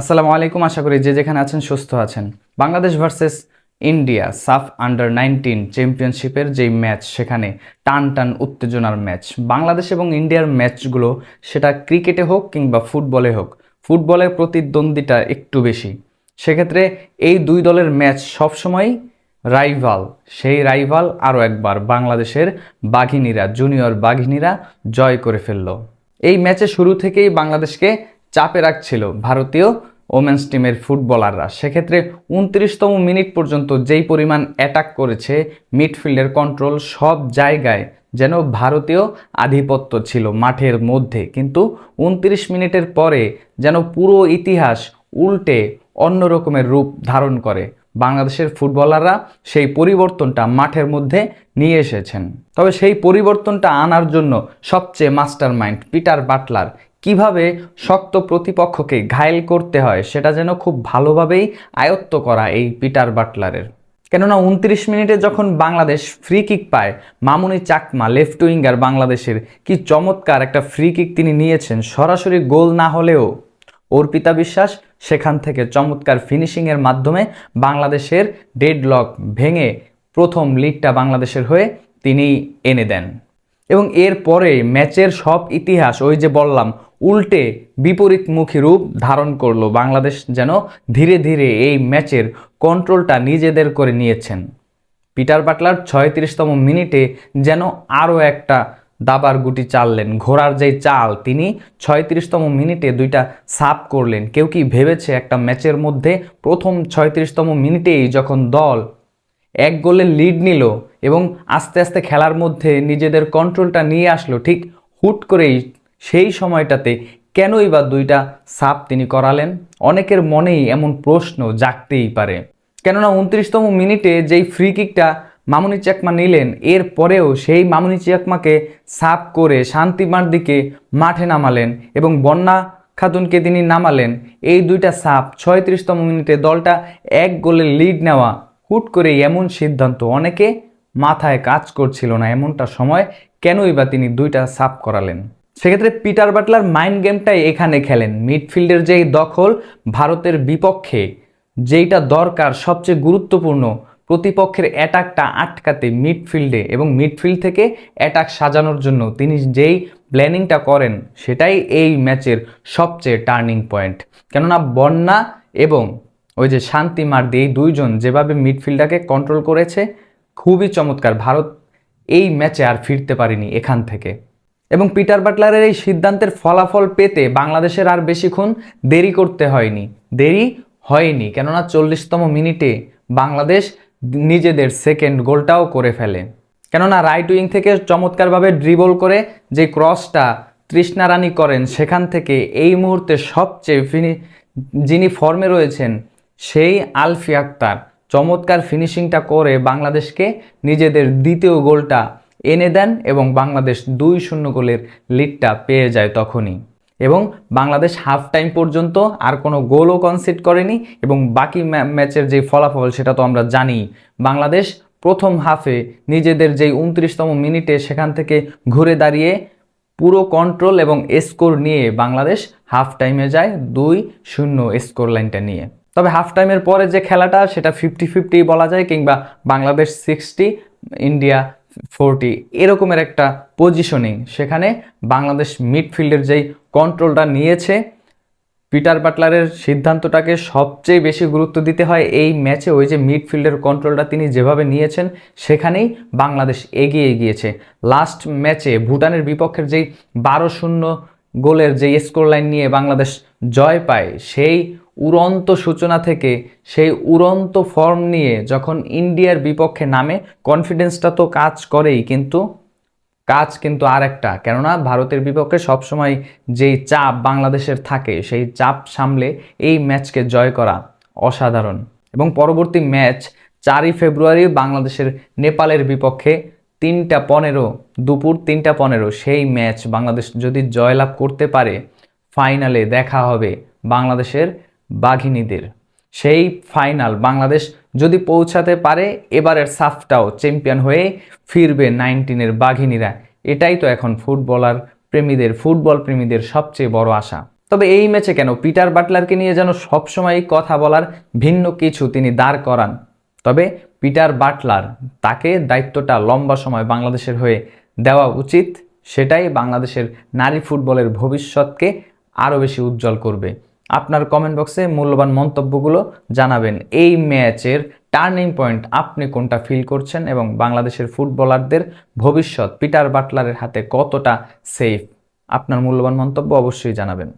আসসালামু আলাইকুম, আশা করি যে যেখানে আছেন সুস্থ আছেন। Bangladesh versus India SAFF under nineteen চ্যাম্পিয়নশিপের যেই ম্যাচ, সেখানে টান টান উত্তেজনার ম্যাচ। বাংলাদেশ এবং ইন্ডিয়ার ম্যাচগুলো সেটা ক্রিকেটে হোক কিংবা ফুটবলে হোক, ফুটবলের প্রতিদ্বন্দ্বিতা একটু বেশি। সেক্ষেত্রে এই দুই দলের ম্যাচ সবসময় রাইভাল। সেই রাইভাল আরও একবার বাংলাদেশের বাঘিনীরা, জুনিয়র বাঘিনীরা জয় করে ফেলল। এই ম্যাচে শুরু থেকেই বাংলাদেশকে চাপে রাখছিল ভারতীয় ওমেন্স টিমের ফুটবলাররা সেক্ষেত্রে উনত্রিশতম মিনিট পর্যন্ত যেই পরিমাণ অ্যাটাক করেছে মিডফিল্ডের কন্ট্রোল সব জায়গায় যেন ভারতীয় আধিপত্য ছিল মাঠের মধ্যে। কিন্তু উনত্রিশ মিনিটের পরে যেন পুরো ইতিহাস উল্টে অন্য রকমের রূপ ধারণ করে। বাংলাদেশের ফুটবলাররা সেই পরিবর্তনটা মাঠের মধ্যে নিয়ে এসেছেন। তবে সেই পরিবর্তনটা আনার জন্য সবচেয়ে মাস্টার মাইন্ড পিটার বাটলার কীভাবে শক্ত প্রতিপক্ষকে ঘায়েল করতে হয় সেটা যেন খুব ভালোভাবেই আয়ত্ত করা এই পিটার বাটলারের। কেননা উনত্রিশ মিনিটে যখন বাংলাদেশ ফ্রি কিক পায়, মামুনি চাকমা লেফট উইঙ্গার বাংলাদেশের, কি চমৎকার একটা ফ্রি কিক তিনি নিয়েছেন, সরাসরি গোল না হলেও। অর্পিতা বিশ্বাস সেখান থেকে চমৎকার ফিনিশিংয়ের মাধ্যমে বাংলাদেশের ডেডলক ভেঙে প্রথম লিডটা বাংলাদেশের হয়ে তিনি এনে দেন। এবং এরপরে ম্যাচের সব ইতিহাস, ওই যে বললাম উল্টে বিপরীতমুখী রূপ ধারণ করল বাংলাদেশ যেন ধীরে ধীরে এই ম্যাচের কন্ট্রোলটা নিজেদের করে নিয়েছেন। পিটার বাটলার ছয়ত্রিশতম মিনিটে যেন আরও একটা দাবার গুটি চাললেন। ঘোড়ার যেই চাল, তিনি ছয়ত্রিশতম মিনিটে দুইটা সাপ করলেন। কেউ কি ভেবেছে একটা ম্যাচের মধ্যে প্রথম ছয়ত্রিশতম মিনিটেই যখন দল এক গোলের লিড নিল এবং আস্তে আস্তে খেলার মধ্যে নিজেদের কন্ট্রোলটা নিয়ে আসলো, ঠিক হুট করেই সেই সময়টাতে কেনই বা দুইটা সাপ তিনি করালেন? অনেকের মনেই এমন প্রশ্ন জাগতেই পারে। কেননা উনত্রিশতম মিনিটে যেই ফ্রি কিকটা মামুনি চাকমা নিলেন, এর পরেও সেই মামুনি চাকমাকে সাপ করে শান্তিমার দিকে মাঠে নামালেন এবং বন্যা খাতুনকে তিনি নামালেন। এই দুইটা সাপ ছয়ত্রিশতম মিনিটে দলটা এক গোলে লিড নেওয়া হুট করে এমন সিদ্ধান্ত অনেকে মাথায় কাজ করছিল না এমনটা সময় কেনই বা তিনি দুইটা সাপ করালেন? সেক্ষেত্রে পিটার বাটলার মাইন্ড গেমটাই এখানে খেলেন। মিডফিল্ডের যেই দখল, ভারতের বিপক্ষে যেইটা দরকার, সবচেয়ে গুরুত্বপূর্ণ, প্রতিপক্ষের অ্যাটাকটা আটকাতে মিডফিল্ডে এবং মিডফিল্ড থেকে অ্যাটাক সাজানোর জন্য তিনি যেই প্ল্যানিংটা করেন, সেটাই এই ম্যাচের সবচেয়ে টার্নিং পয়েন্ট। কেননা বন্যা এবং ওই যে শান্তি মার্দি এই দুইজন যেভাবে মিডফিল্ডটাকে কন্ট্রোল করেছে, খুবই চমৎকার। ভারত এই ম্যাচে আর ফিরতে পারেনি এখান থেকে। এবং পিটার বাটলারের এই সিদ্ধান্তের ফলাফল পেতে বাংলাদেশের আর বেশিক্ষণ দেরি করতে হয়নি। দেরি হয়নি, কেননা চল্লিশতম মিনিটে বাংলাদেশ নিজেদের সেকেন্ড গোলটাও করে ফেলে। কেননা রাইট উইং থেকে চমৎকারভাবে ড্রিবল করে যে ক্রসটা তৃষ্ণা রানী করেন, সেখান থেকে এই মুহূর্তে সবচেয়ে ফিনি, যিনি ফর্মে রয়েছেন, সেই আলফি আক্তার। চমৎকার ফিনিশিংটা করে বাংলাদেশকে নিজেদের দ্বিতীয় গোলটা এনে দেন এবং বাংলাদেশ দুই শূন্য গোলের লিডটা পেয়ে যায় তখনই। এবং বাংলাদেশ হাফ টাইম পর্যন্ত আর কোনো গোলও কনসিড করেনি এবং বাকি ম্যাচের যে ফলাফল সেটা তো আমরা জানি। বাংলাদেশ প্রথম হাফে নিজেদের যেই উনত্রিশতম মিনিটে সেখান থেকে ঘুরে দাঁড়িয়ে পুরো কন্ট্রোল এবং স্কোর নিয়ে বাংলাদেশ হাফ টাইমে যায় দুই শূন্য স্কোর লাইনটা নিয়ে। তবে হাফ টাইমের পরে যে খেলাটা সেটা ফিফটি ফিফটি বলা যায় কিংবা বাংলাদেশ সিক্সটি ইন্ডিয়া ফোরটি এরকমের একটা পজিশনিং সেখানে বাংলাদেশ মিডফিল্ডের যেই কন্ট্রোলটা নিয়েছে, পিটার বাটলারের সিদ্ধান্তটাকে সবচেয়ে বেশি গুরুত্ব দিতে হয় এই ম্যাচে। ওই যে মিডফিল্ডের কন্ট্রোলটা তিনি যেভাবে নিয়েছেন, সেখানেই বাংলাদেশ এগিয়ে গিয়েছে। লাস্ট ম্যাচে ভুটানের বিপক্ষের যেই বারো শূন্য গোলের যে স্কোর লাইন নিয়ে বাংলাদেশ জয় পায়, সেই উড়ন্ত সূচনা থেকে সেই উড়ন্ত ফর্ম নিয়ে যখন ইন্ডিয়ার বিপক্ষে নামে কনফিডেন্সটা তো কাজ করেই, কিন্তু কাজ কিন্তু আর একটা। কেননা ভারতের বিপক্ষে সবসময় যেই চাপ বাংলাদেশের থাকে, সেই চাপ সামলে এই ম্যাচকে জয় করা অসাধারণ। এবং পরবর্তী ম্যাচ চারই ফেব্রুয়ারি বাংলাদেশের নেপালের বিপক্ষে তিনটা পনেরো, দুপুর তিনটা পনেরো, সেই ম্যাচ বাংলাদেশ যদি জয়লাভ করতে পারে ফাইনালে দেখা হবে বাংলাদেশের বাঘিনীদের। সেই ফাইনাল বাংলাদেশ যদি পৌঁছাতে পারে, এবারের সাফটাও চ্যাম্পিয়ন হয়ে ফিরবে নাইনটিনের বাঘিনীরা। এটাই তো এখন ফুটবলার প্রেমীদের, ফুটবল প্রেমীদের সবচেয়ে বড় আশা। তবে এই ম্যাচে কেন পিটার বাটলারকে নিয়ে যেন সবসময় কথা বলার ভিন্ন কিছু তিনি দাঁড় করান। তবে পিটার বাটলার, তাকে দায়িত্বটা লম্বা সময় বাংলাদেশের হয়ে দেওয়া উচিত, সেটাই বাংলাদেশের নারী ফুটবলের ভবিষ্যৎকে আরও বেশি উজ্জ্বল করবে। আপনার কমেন্ট বক্সে মূল্যবান মন্তব্যগুলো জানাবেন। এই ম্যাচের টার্নিং পয়েন্ট আপনি কোনটা ফিল করছেন এবং বাংলাদেশের ফুটবলারদের ভবিষ্যৎ পিটার বাটলারের হাতে কতটা সেফ আপনার মূল্যবান মন্তব্য অবশ্যই জানাবেন।